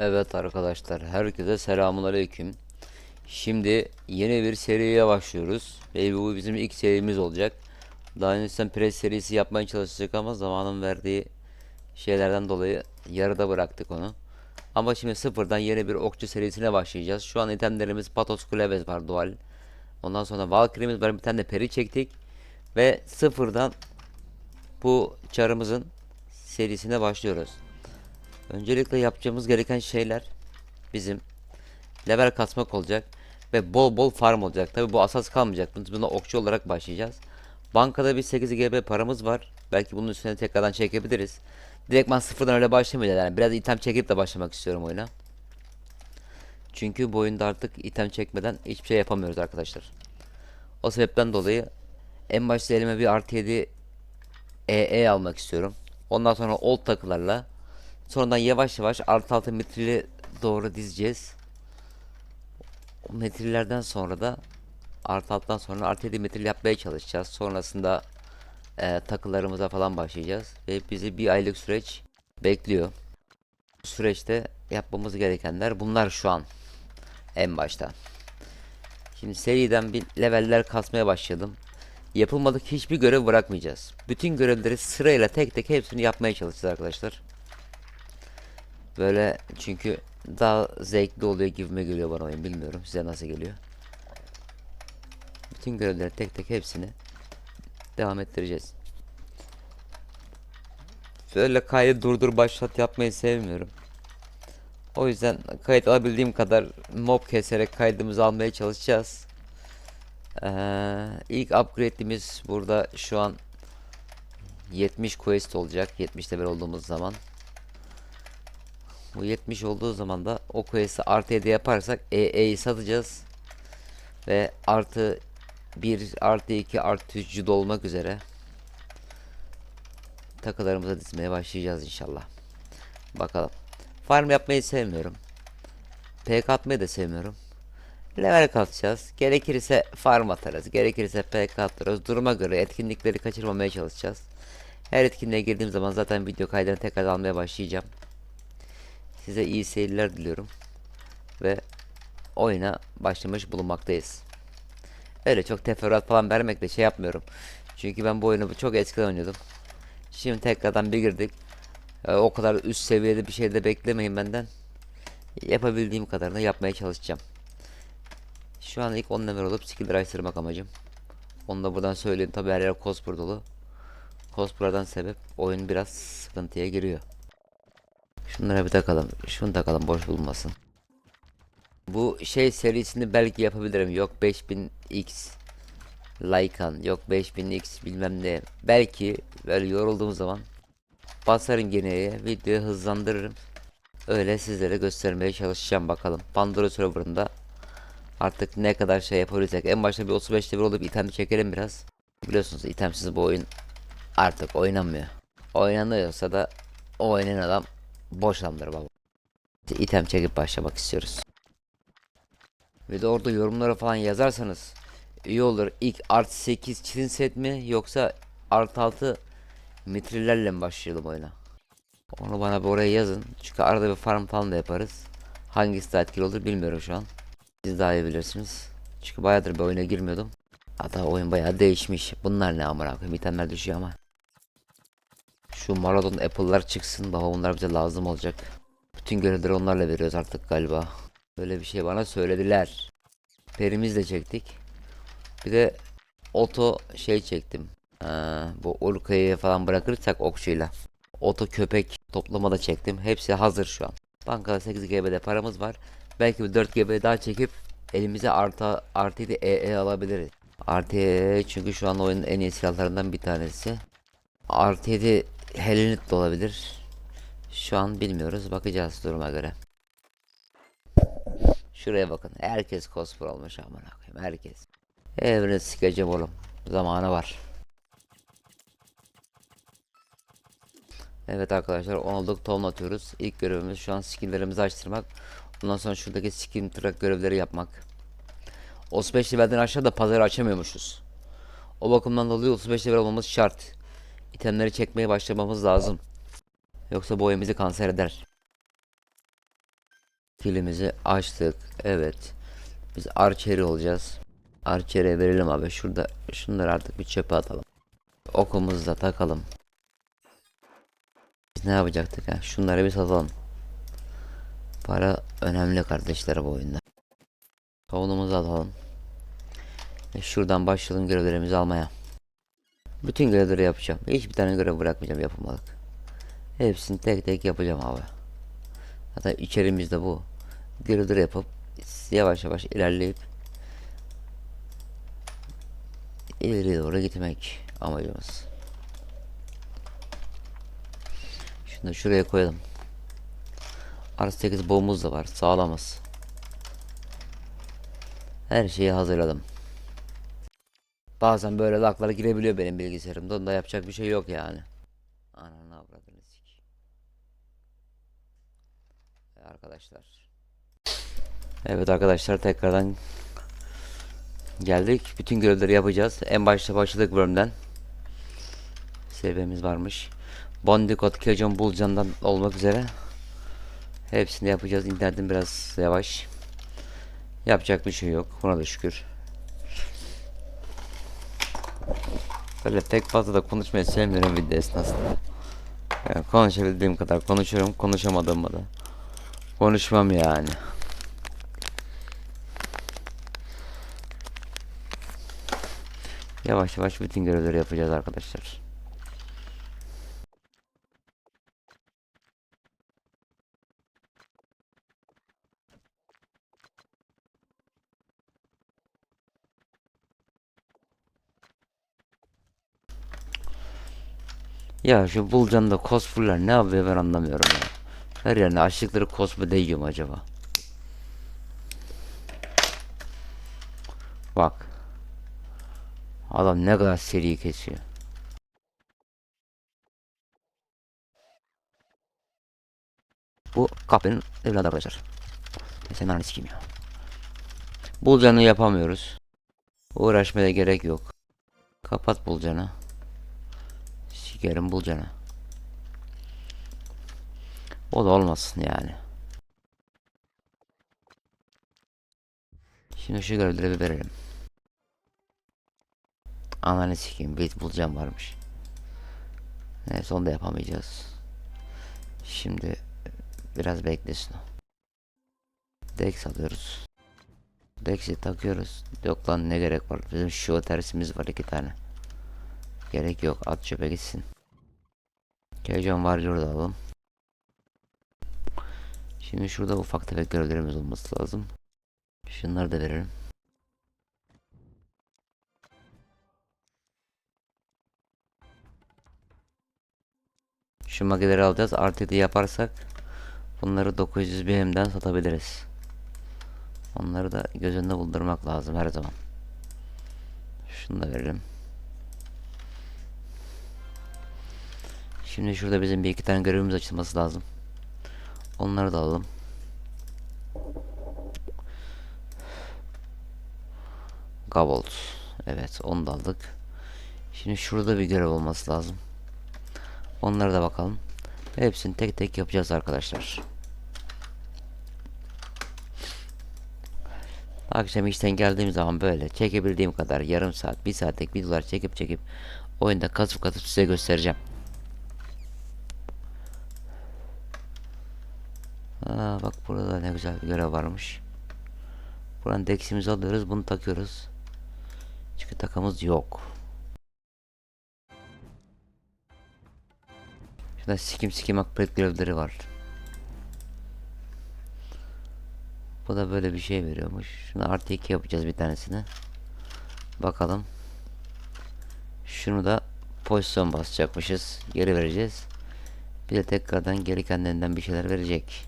Evet arkadaşlar, herkese selamun aleyküm. Şimdi yeni bir seriye başlıyoruz. Ve bu bizim ilk serimiz olacak. Daha öncesinden pres serisi yapmaya çalışacak ama zamanın verdiği şeylerden dolayı yarıda bıraktık onu. Ama şimdi sıfırdan yeni bir okçu serisine başlayacağız. Şu an itemlerimiz Patos Kuleves var dual. Ondan sonra Valkyrie'miz var bir tane de peri çektik. Ve sıfırdan bu çarımızın serisine başlıyoruz. Öncelikle yapacağımız gereken şeyler bizim level kasmak olacak ve bol bol farm olacak. Tabi bu asas kalmayacak. Biz buna okçu olarak başlayacağız. Bankada bir 8 GB paramız var. Belki bunun üstüne tekrardan çekebiliriz. Direktman sıfırdan öyle başlamayacağız. Yani biraz item çekip de başlamak istiyorum oyuna. Çünkü bu oyunda artık item çekmeden hiçbir şey yapamıyoruz arkadaşlar. O sebepten dolayı en başta elime bir artı 7 EE almak istiyorum. Ondan sonra old takılarla Sonradan yavaş yavaş artı altı metrili doğru dizeceğiz. O metrillerden sonra da artı alttan sonra artı 7 metril yapmaya çalışacağız. Sonrasında e, takılarımıza falan başlayacağız. Ve bizi bir aylık süreç bekliyor. Bu süreçte yapmamız gerekenler bunlar şu an. En başta. Şimdi seriden bir leveller kasmaya başladım. Yapılmadık hiçbir görev bırakmayacağız. Bütün görevleri sırayla tek tek hepsini yapmaya çalışacağız arkadaşlar. Böyle çünkü daha zevkli oluyor gibime geliyor bana oyun bilmiyorum size nasıl geliyor. Bütün görevleri tek tek hepsini devam ettireceğiz. Böyle kaydı durdur başlat yapmayı sevmiyorum. O yüzden kayıt alabildiğim kadar mob keserek kaydımızı almaya çalışacağız. Ee, ilk upgrade'imiz burada şu an 70 quest olacak 70 level olduğumuz zaman. Bu 70 olduğu zaman da o quest'i artı 7 yaparsak EE'yi satacağız. Ve artı 1 artı 2 artı 3 judo olmak üzere takılarımıza dizmeye başlayacağız inşallah. Bakalım. Farm yapmayı sevmiyorum. PK atmayı da sevmiyorum. Level katacağız. Gerekirse farm atarız. Gerekirse PK atarız. Duruma göre etkinlikleri kaçırmamaya çalışacağız. Her etkinliğe girdiğim zaman zaten video kaydını tekrar almaya başlayacağım. Size iyi seyirler diliyorum. Ve oyuna başlamış bulunmaktayız. Öyle çok teferruat falan vermekle şey yapmıyorum. Çünkü ben bu oyunu çok eskiden oynuyordum. Şimdi tekrardan bir girdik. Ee, o kadar üst seviyede bir şey de beklemeyin benden. Yapabildiğim kadarını yapmaya çalışacağım. Şu an ilk 10 level olup skill araştırmak amacım. Onu da buradan söyleyeyim. Tabi her yer cospur dolu. Cospur'dan sebep oyun biraz sıkıntıya giriyor. Şunlara bir takalım. Şunu takalım boş bulmasın. Bu şey serisini belki yapabilirim. Yok 5000x Lycan yok 5000x bilmem ne. Belki böyle yorulduğum zaman basarım geriye videoyu hızlandırırım. Öyle sizlere göstermeye çalışacağım bakalım. Pandora serverında artık ne kadar şey yapabilirsek. En başta bir 35 level olup item çekelim biraz. Biliyorsunuz itemsiz bu oyun artık oynanmıyor. Oynanıyorsa da o oynayan adam boş baba. İtem çekip başlamak istiyoruz. Ve de orada yorumlara falan yazarsanız iyi olur. İlk artı 8 çizim set mi yoksa artı 6 mitrillerle mi başlayalım oyuna? Onu bana bir oraya yazın. Çünkü arada bir farm falan da yaparız. Hangisi daha etkili olur bilmiyorum şu an. Siz daha iyi bilirsiniz. Çünkü bayağıdır bir oyuna girmiyordum. Hatta oyun bayağı değişmiş. Bunlar ne amına koyayım itemler düşüyor ama. Şu Maradon Apple'lar çıksın baba onlar bize lazım olacak. Bütün görevleri onlarla veriyoruz artık galiba. Böyle bir şey bana söylediler. Perimiz de çektik. Bir de oto şey çektim. Ha, bu Urka'yı falan bırakırsak okçuyla. Oto köpek toplama da çektim. Hepsi hazır şu an. Bankada 8 GB'de paramız var. Belki bir 4 GB daha çekip elimize artı artı EE E alabiliriz. Artı EE çünkü şu an oyunun en iyi silahlarından bir tanesi. Artı 7 Helenit de olabilir. Şu an bilmiyoruz. Bakacağız duruma göre. Şuraya bakın. Herkes cosplay olmuş aman koyayım. Herkes. Evrini sikeceğim oğlum. Zamanı var. Evet arkadaşlar 10 olduk ton atıyoruz. İlk görevimiz şu an skinlerimizi açtırmak. Ondan sonra şuradaki skin track görevleri yapmak. 35 levelden aşağıda pazarı açamıyormuşuz. O bakımdan dolayı 35 level olmamız şart. İtemleri çekmeye başlamamız lazım. Yoksa bizi kanser eder. Kilimizi açtık. Evet. Biz arçeri olacağız. Arçeriye verelim abi. Şurada şunları artık bir çöpe atalım. Okumuzu da takalım. Biz ne yapacaktık ha? Şunları bir satalım. Para önemli kardeşler bu oyunda. Kavunumuzu alalım. Ve şuradan başlayalım görevlerimizi almaya. Bütün görevleri yapacağım. Hiçbir tane görev bırakmayacağım yapılmadık. Hepsini tek tek yapacağım abi. Hatta içerimizde bu. Görevleri yapıp yavaş yavaş ilerleyip ileriye doğru gitmek amacımız. Şunu şuraya koyalım. Artı 8 boğumuz da var. Sağlamız. Her şeyi hazırladım. Bazen böyle laklara girebiliyor benim bilgisayarımda. Onda yapacak bir şey yok yani. Ananı avradını sik. Arkadaşlar. Evet arkadaşlar tekrardan geldik. Bütün görevleri yapacağız. En başta başladık bölümden. Seviyemiz varmış. Bandicoot, Killjoy, Bulcan'dan olmak üzere. Hepsini yapacağız. İnternetim biraz yavaş. Yapacak bir şey yok. Buna da şükür. Böyle pek fazla da konuşmayı sevmiyorum video esnasında. Yani konuşabildiğim kadar konuşuyorum. Konuşamadığımı da. Konuşmam yani. Yavaş yavaş bütün görevleri yapacağız arkadaşlar. Ya şu Bulcan'da cosplay'ler ne yapıyor ben anlamıyorum ya. Her yerine açlıkları cosplay değiyor mu acaba? Bak. Adam ne kadar seri kesiyor. Bu kahvenin evladı arkadaşlar. Sen ananı sikeyim ya. Bulcan'ı yapamıyoruz. Uğraşmaya gerek yok. Kapat Bulcan'ı. Sikerim Bulcan'ı. O da olmasın yani. Şimdi şu görevleri bir verelim. Ananı sikeyim bir bulacağım varmış. Neyse onu da yapamayacağız. Şimdi biraz beklesin o. Dex alıyoruz. Dex'i takıyoruz. Yok lan ne gerek var. Bizim şu tersimiz var iki tane. Gerek yok. At çöpe gitsin. Keycan var da alalım. Şimdi şurada ufak tefek görevlerimiz olması lazım. Şunları da verelim. Şu makineleri alacağız. Artı yaparsak bunları 900 BM'den satabiliriz. Onları da göz önünde bulundurmak lazım her zaman. Şunu da verelim. Şimdi şurada bizim bir iki tane görevimiz açılması lazım. Onları da alalım. Gabolt. Evet onu da aldık. Şimdi şurada bir görev olması lazım. Onlara da bakalım. Hepsini tek tek yapacağız arkadaşlar. Akşam işten geldiğim zaman böyle çekebildiğim kadar yarım saat, bir saatlik videolar çekip çekip oyunda kasıp kasıp size göstereceğim. Aa, bak burada da ne güzel bir görev varmış. Buradan deximizi alıyoruz, bunu takıyoruz. Çünkü takamız yok. Şurada sikim sikim upgrade görevleri var. Bu da böyle bir şey veriyormuş. Şunu artı 2 yapacağız bir tanesini. Bakalım. Şunu da pozisyon basacakmışız. Geri vereceğiz. Bir de tekrardan geri kendinden bir şeyler verecek.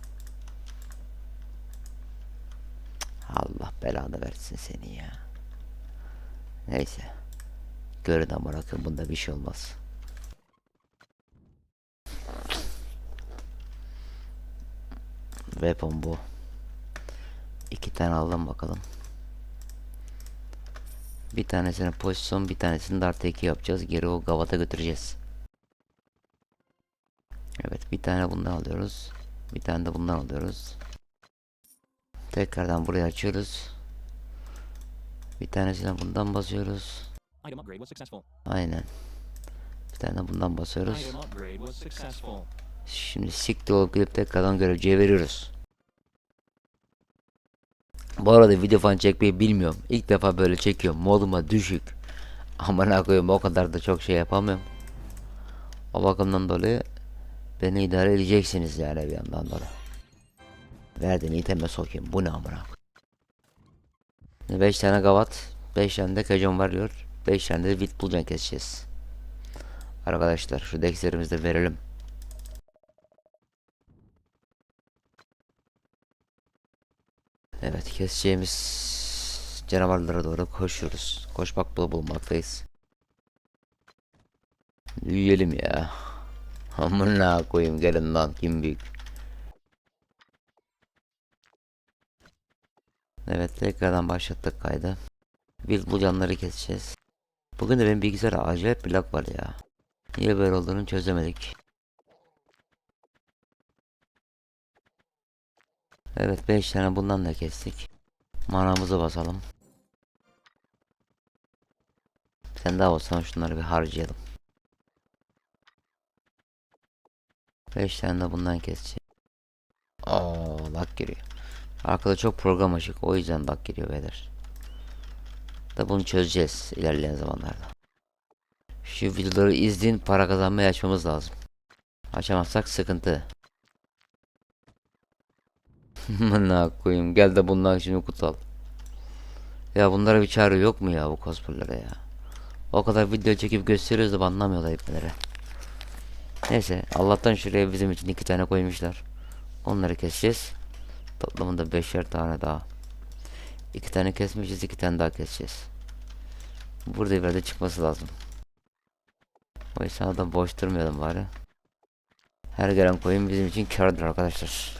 Allah belanı versin seni ya. Neyse. Görün ama bırakın bunda bir şey olmaz. Weapon bu. İki tane alalım bakalım. Bir tanesini pozisyon bir tanesini de artı 2 yapacağız. Geri o gavata götüreceğiz. Evet bir tane bundan alıyoruz. Bir tane de bundan alıyoruz. Tekrardan burayı açıyoruz. Bir tanesine bundan basıyoruz. Aynen. Bir tane bundan basıyoruz. Şimdi siktir olup gidip tekrardan görevciye veriyoruz. Bu arada video falan çekmeyi bilmiyorum. İlk defa böyle çekiyorum. Moduma düşük. Amına koyayım o kadar da çok şey yapamıyorum. O bakımdan dolayı beni idare edeceksiniz yani bir yandan dolayı. Verdiğin iteme sokayım. Bu ne amına koyayım. 5 tane gavat, 5 tane de kajon varıyor. 5 tane de bit bulcan keseceğiz. Arkadaşlar şu dekslerimizi de verelim. Evet keseceğimiz canavarlara doğru koşuyoruz. Koşmakla bulmaktayız. Yiyelim ya. Amına koyayım gelin lan kim büyük. Evet tekrardan başlattık kaydı. Biz bu canları keseceğiz. Bugün de benim bilgisayarda acayip bir lag var ya. Niye böyle olduğunu çözemedik. Evet 5 tane bundan da kestik. Manamızı basalım. Sen daha olsan şunları bir harcayalım. 5 tane de bundan keseceğim. Aa bak giriyor. Arkada çok program açık o yüzden bak giriyor beyler. Da bunu çözeceğiz ilerleyen zamanlarda. Şu videoları izleyin para kazanmayı açmamız lazım. Açamazsak sıkıntı. Amına koyayım gel de bundan şimdi kutal. Ya bunlara bir çare yok mu ya bu cosplay'lere ya? O kadar video çekip gösteriyoruz da anlamıyorlar ipneleri. Neyse Allah'tan şuraya bizim için iki tane koymuşlar. Onları keseceğiz. Toplamında beşer tane daha. İki tane kesmişiz iki tane daha keseceğiz. Burada ileride çıkması lazım. O yüzden adam boş durmayalım bari. Her gelen koyun bizim için kârdır arkadaşlar.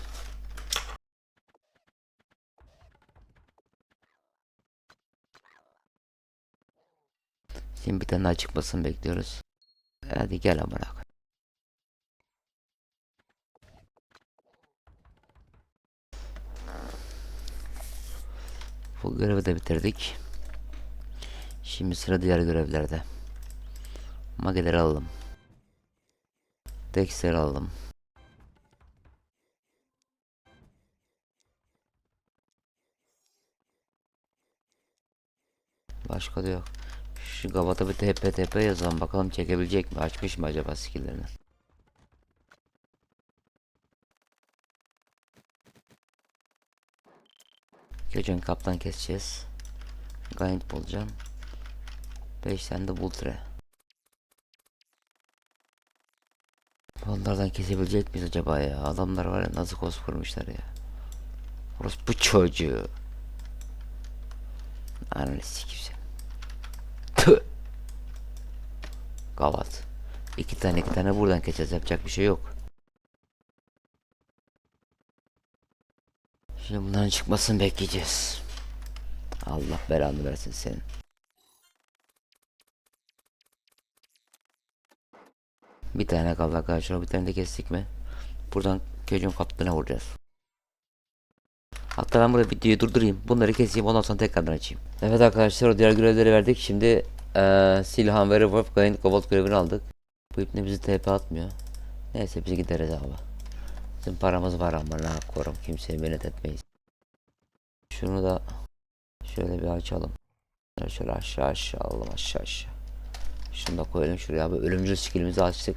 Şimdi bir tane daha çıkmasını bekliyoruz. Hadi gel amına Görevi de bitirdik. Şimdi sıra diğer görevlerde. Mageleri alalım. Dexter alalım. Başka da yok. Şu Gavat'a bir TP TP yazalım bakalım çekebilecek mi? Açmış mı acaba skill'lerini? Geçen kaptan keseceğiz. Gayet bulacağım. 5 tane de bultre. Onlardan kesebilecek miyiz acaba ya? Adamlar var ya nasıl kos kurmuşlar ya. Orası bu çocuğu. Ananı sikeyim Tüh. Gavat. İki tane iki tane buradan geçeceğiz. Yapacak bir şey yok. Şimdi bunların çıkmasını bekleyeceğiz. Allah belanı versin senin. Bir tane kaldı arkadaşlar. Bir tane de kestik mi? Buradan köyün kaptığına vuracağız. Hatta ben burada videoyu durdurayım. Bunları keseyim ondan sonra tekrardan açayım. Evet arkadaşlar o diğer görevleri verdik. Şimdi eee Silhan ve Gain Cobalt görevini aldık. Bu ipne bizi TP atmıyor. Neyse biz gideriz abi. Bizim paramız var ama ne korum kimseye minnet etmeyiz. Şunu da şöyle bir açalım. Şöyle, aşağı aşağı alalım aşağı aşağı. Şunu da koyalım şuraya abi. Ölümcül skillimizi açtık.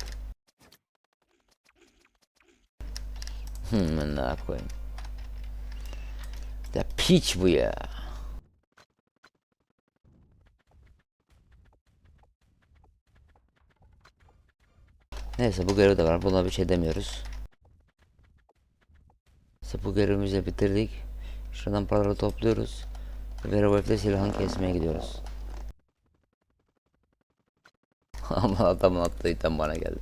Hmm, ne koyayım. Ya piç bu ya. Neyse bu görev de var. Buna bir şey demiyoruz. Neyse bu görevimizi bitirdik. Şuradan paraları topluyoruz. Ve silahını kesmeye gidiyoruz. Ama adamın attığı item bana geldi.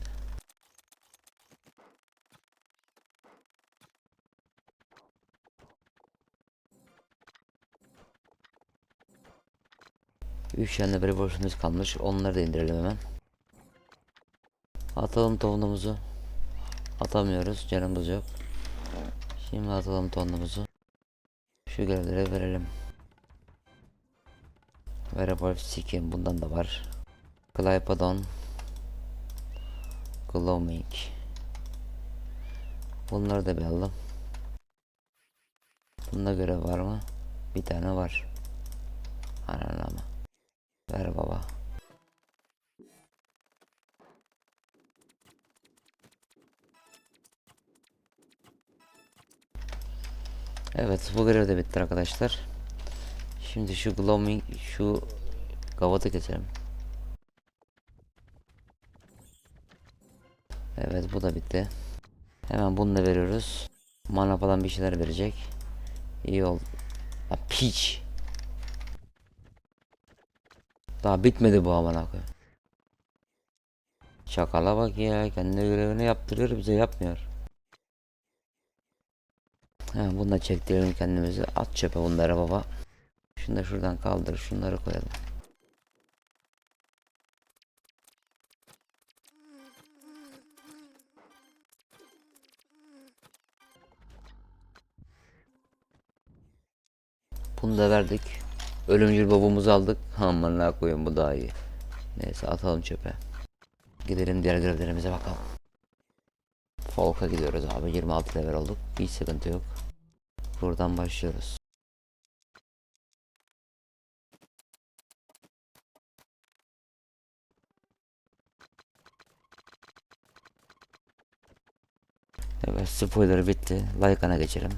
Üç tane böyle boşluğumuz kalmış. Onları da indirelim hemen. Atalım tohumumuzu. Atamıyoruz. Canımız yok. Şimdi atalım tohumumuzu. Şu görevleri verelim. Werewolf Skin bundan da var. Glypodon. Gloaming. Bunları da bir alalım. Bunda görev var mı? Bir tane var. Ananı ama. Ver baba. Evet bu görev de bitti arkadaşlar. Şimdi şu gloaming şu gavatı keselim. Evet bu da bitti. Hemen bunu da veriyoruz. Mana falan bir şeyler verecek. İyi ol. Ha, piç. Daha bitmedi bu amına koyayım. Şakala bak ya kendi görevini yaptırıyor bize yapmıyor. Ha, bunu da çektirelim kendimizi. At çöpe bunları baba. Şunu da şuradan kaldır. Şunları koyalım. Bunu da verdik. Ölümcül babamızı aldık. Aman koyayım bu daha iyi. Neyse atalım çöpe. Gidelim diğer görevlerimize bakalım. Folk'a gidiyoruz abi. 26 level olduk. Hiç sıkıntı yok. Buradan başlıyoruz. Evet spoiler bitti. Lycan'a geçelim.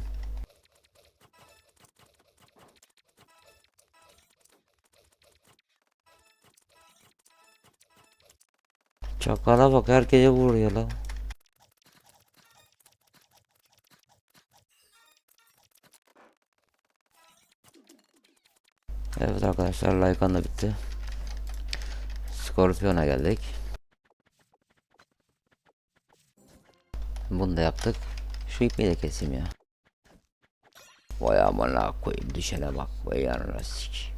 Çakala bak herkese vuruyor lan. Evet arkadaşlar Lycan da bitti. Scorpion'a geldik. Bunu da yaptık. Şu ipi de keseyim ya. Vay amına koyayım düşene bak. Vay anana sik.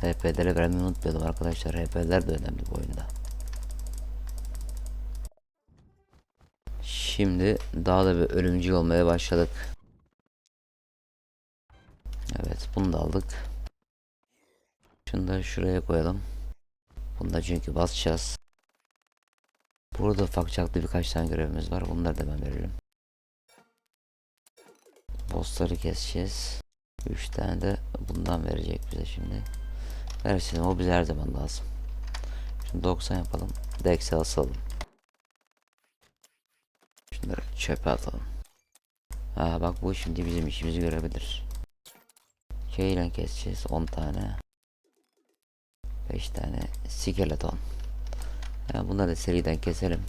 HP'lere vermeyi unutmayalım arkadaşlar. HP'ler de önemli bu oyunda. Şimdi daha da bir ölümcül olmaya başladık. Evet bunu da aldık. Şunu da şuraya koyalım. Bunu da çünkü basacağız. Burada ufak çaplı birkaç tane görevimiz var. Bunları da ben verelim. Bossları keseceğiz. 3 tane de bundan verecek bize şimdi. Versin o bize her zaman lazım. Şimdi 90 yapalım. Dex'e asalım. Şunları çöpe atalım. Ha bak bu şimdi bizim işimizi görebilir. Şeyle keseceğiz 10 tane. 5 tane skeleton. Ha, bunları da seriden keselim.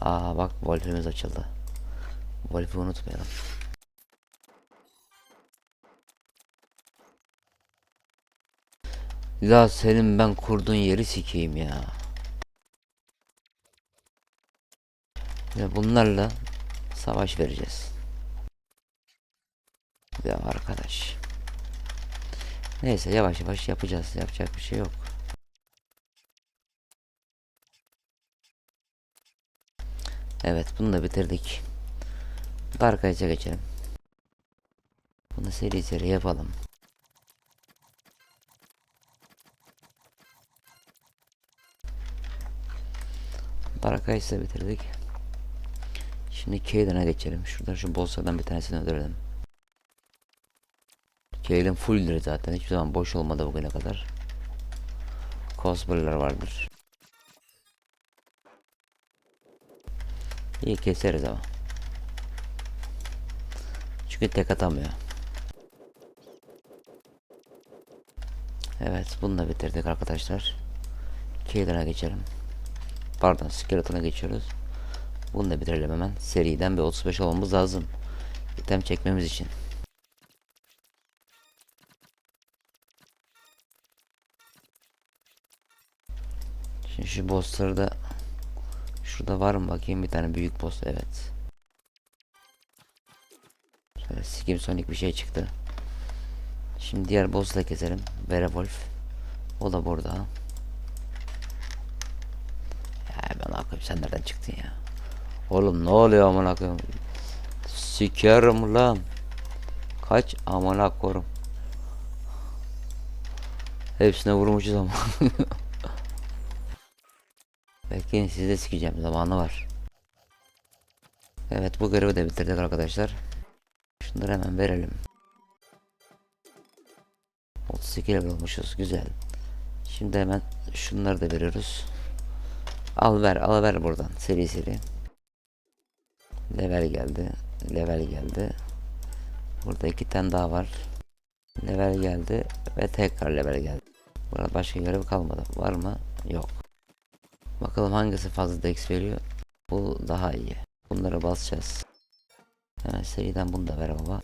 Aa bak Wolf'imiz açıldı. Wolf'ü unutmayalım. Ya senin ben kurduğun yeri sikeyim ya. Ve bunlarla savaş vereceğiz. Ya arkadaş. Neyse yavaş yavaş yapacağız. Yapacak bir şey yok. Evet bunu da bitirdik. Dark Age'a geçelim. Bunu seri seri yapalım. Dark Age'ı bitirdik. Şimdi Caden'a geçelim. Şuradan şu bosslardan bir tanesini öldürelim. Caden fulldir zaten. Hiçbir zaman boş olmadı bugüne kadar. Cosplay'lar vardır. İyi keseriz ama. Çünkü tek atamıyor. Evet bunu da bitirdik arkadaşlar. Caden'a geçelim. Pardon Skeleton'a geçiyoruz. Bunu da bitirelim hemen. Seriden bir 35 olmamız lazım. İtem çekmemiz için. Şimdi şu bossları da şurada var mı bakayım bir tane büyük boss evet. Şöyle Skim Sonic bir şey çıktı. Şimdi diğer boss'u da keselim. Werewolf. O da burada. sen nereden çıktın ya? Oğlum ne oluyor amına koyayım? Sikerim lan. Kaç amına korum. Hepsine vurmuşuz ama. Bekleyin sizi de sikeceğim zamanı var. Evet bu görevi de bitirdik arkadaşlar. Şunları hemen verelim. 32 level olmuşuz güzel. Şimdi hemen şunları da veriyoruz. Al ver al ver buradan seri seri. Level geldi. Level geldi. Burada iki tane daha var. Level geldi ve tekrar level geldi. Burada başka görev kalmadı. Var mı? Yok. Bakalım hangisi fazla dex veriyor. Bu daha iyi. Bunları basacağız. Hemen seriden bunu da ver baba.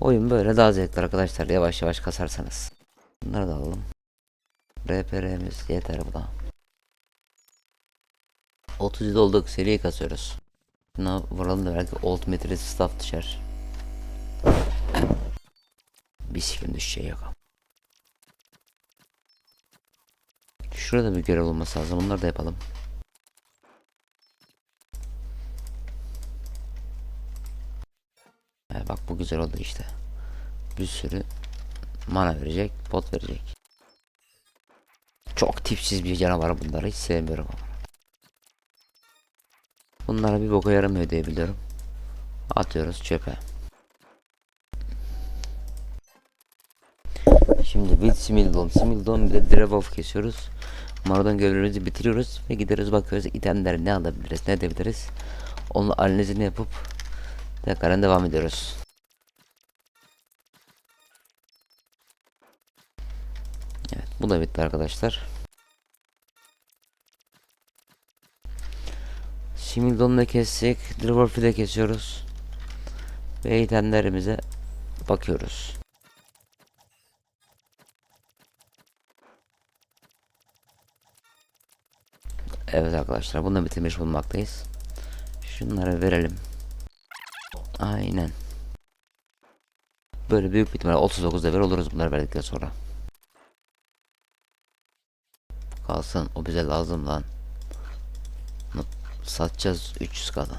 Oyun böyle daha zevkli arkadaşlar. Yavaş yavaş kasarsanız. Bunları da alalım. RPR'miz yeter bu da. 37 olduk seriyi kasıyoruz. Buna vuralım da belki ultimate resistaf düşer. Bir sikim düşeceği yok. Şurada bir görev olması lazım. Bunları da yapalım. Evet, bak bu güzel oldu işte. Bir sürü mana verecek, pot verecek. Çok tipsiz bir canavar bunları hiç sevmiyorum ama. Bunlara bir boka yaramıyor diye biliyorum. Atıyoruz çöpe. Şimdi Will Smildon, Smildon bir de Drevov kesiyoruz. Maradan görevimizi bitiriyoruz ve gideriz bakıyoruz itemleri ne alabiliriz, ne edebiliriz. Onun analizini yapıp tekrar devam ediyoruz. Evet bu da bitti arkadaşlar. Simildon'u da kestik. Dwarf'ı da kesiyoruz. Ve itemlerimize bakıyoruz. Evet arkadaşlar bunu da bitirmiş bulunmaktayız. Şunları verelim. Aynen. Böyle büyük bir ihtimalle 39 level oluruz bunları verdikten sonra. Kalsın o bize lazım lan. Satacağız 300 kadar.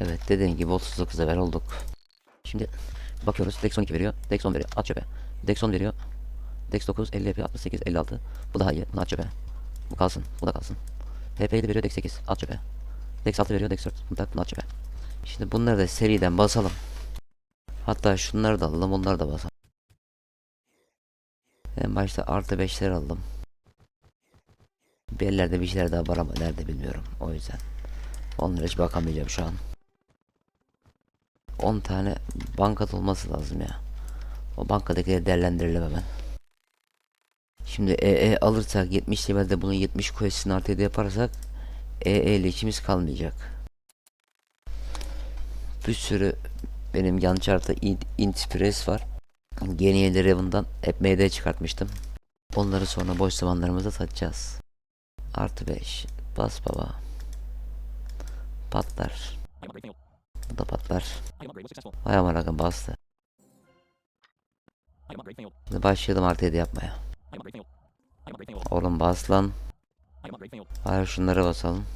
Evet dediğim gibi 39 level olduk. Şimdi bakıyoruz Dex 12 veriyor. Dex 10 veriyor. At çöpe. Dex 10 veriyor. Dex 9 50 yapıyor. 68 56. Bu daha iyi. Bunu at çöpe. Bu kalsın. Bu da kalsın. HP 7 veriyor. Dex 8. At çöpe. Dex 6 veriyor. Dex 4. Bunu da bunu at çöpe. Şimdi bunları da seriden basalım. Hatta şunları da alalım. Onları da basalım. En başta artı 5'ler aldım. Bir yerlerde bir şeyler daha var ama nerede bilmiyorum. O yüzden. Onlara hiç bakamayacağım şu an. 10 tane bankat olması lazım ya. O bankadakileri değerlendirelim hemen. Şimdi EE alırsak 70 levelde bunun 70 quest'ini artı 7 yaparsak EE ile işimiz kalmayacak. Bir sürü benim yan chart'ta int, int press var. Yeni Raven'dan hep MD çıkartmıştım. Onları sonra boş zamanlarımızda satacağız. Artı 5. Bas baba. Patlar. Bu da patlar. Vay amına bastı. Şimdi başlayalım artı 7 yapmaya. Oğlum bas lan. Hayır şunlara basalım.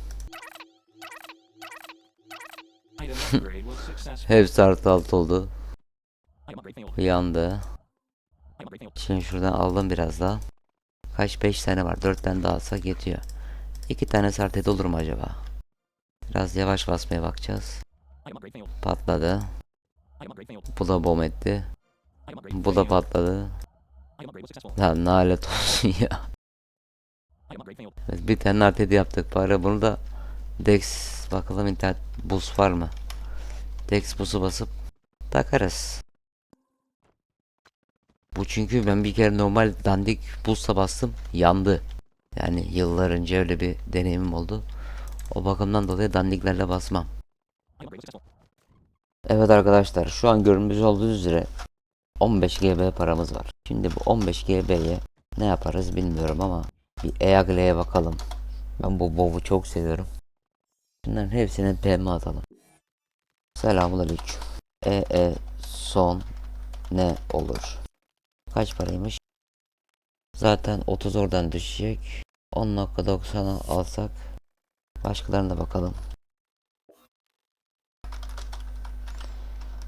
Hepsi artı alt oldu. Yandı. Şimdi şuradan aldım biraz daha. Kaç 5 tane var. 4 tane daha alsak yetiyor. 2 tane artı 7 olur mu acaba? Biraz yavaş basmaya bakacağız. Patladı. Bu da bom etti. Bu da patladı. Lan nalet olsun ya. Evet, bir tane artı 7 yaptık. Bari bunu da Dex bakalım internet buz var mı? Dex buzu basıp takarız. Bu çünkü ben bir kere normal dandik buzla bastım yandı. Yani yıllar önce öyle bir deneyimim oldu. O bakımdan dolayı dandiklerle basmam. Evet arkadaşlar şu an görmüş olduğunuz üzere 15 GB paramız var. Şimdi bu 15 GB'ye ne yaparız bilmiyorum ama bir Eagle'ye bakalım. Ben bu WoW'u çok seviyorum. Bunların hepsine PM atalım. Selamünaleyküm. EE son ne olur? Kaç paraymış? Zaten 30 oradan düşecek. 10.90'a alsak başkalarına bakalım.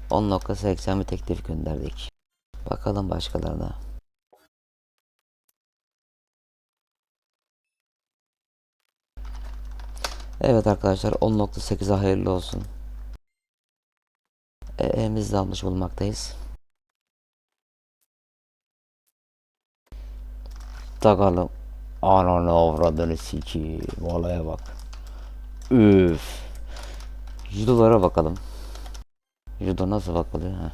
10.80 bir teklif gönderdik. Bakalım başkalarına. Evet arkadaşlar 10.8'e hayırlı olsun. E, de almış bulunmaktayız. Takalım. Ananı avradını sikiyim. Olaya bak. Üf. Judolara bakalım. Judo nasıl bakılıyor ha?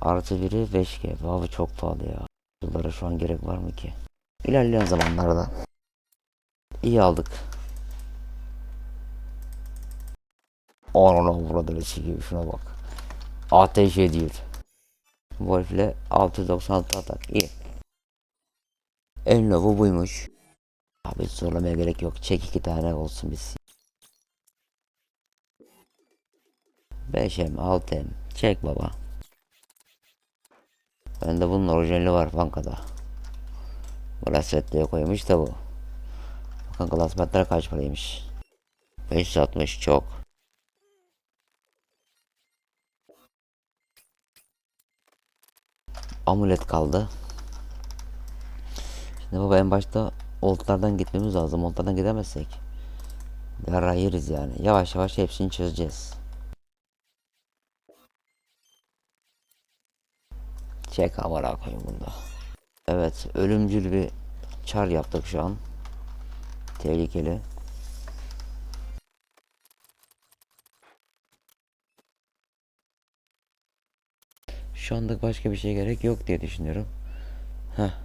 Artı biri 5G. Abi çok pahalı ya. Judolara şu an gerek var mı ki? İlerleyen zamanlarda. İyi aldık. Ananı avradını sikiyim. Şuna bak. Ateş ediyor. Wolf ile 696 atak. İyi. En lovu buymuş. Abi zorlamaya gerek yok. Çek iki tane olsun biz. 5M 6M çek baba. Bende bunun orijinali var bankada. Bracetleye koymuş da bu. Bakın klasmetler kaç paraymış. 560 çok. Amulet kaldı. Şimdi baba en başta oltlardan gitmemiz lazım. Oltlardan gidemezsek. Yara yeriz yani. Yavaş yavaş hepsini çözeceğiz. Çek amına koyayım bunda. Evet ölümcül bir çar yaptık şu an. Tehlikeli. Şu anlık başka bir şey gerek yok diye düşünüyorum. Heh.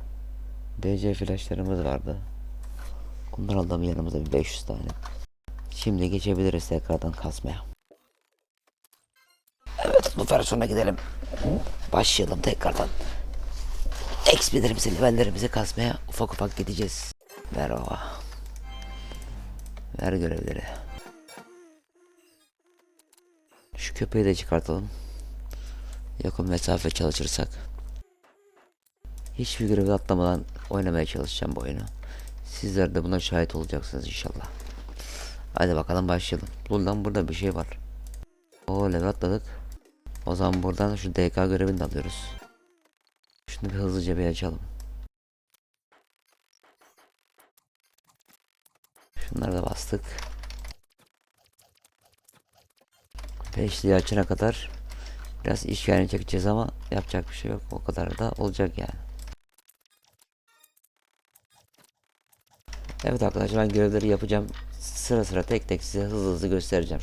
DC flashlarımız vardı. Ondan aldım yanımızda bir 500 tane. Şimdi geçebiliriz tekrardan kasmaya. Evet bu versiyona gidelim. Başlayalım tekrardan. XP'lerimizi, levellerimizi kasmaya ufak ufak gideceğiz. Ver o. Ver görevleri. Şu köpeği de çıkartalım. Yakın mesafe çalışırsak. Hiçbir görevi atlamadan oynamaya çalışacağım bu oyunu. Sizler de buna şahit olacaksınız inşallah. Hadi bakalım başlayalım. Buradan burada bir şey var. O level atladık. O zaman buradan şu DK görevini de alıyoruz. Şunu bir hızlıca bir açalım. Şunları da bastık. Beşliği açana kadar biraz işgalini çekeceğiz ama yapacak bir şey yok. O kadar da olacak yani. Evet arkadaşlar ben görevleri yapacağım. Sıra sıra tek tek size hızlı hızlı göstereceğim.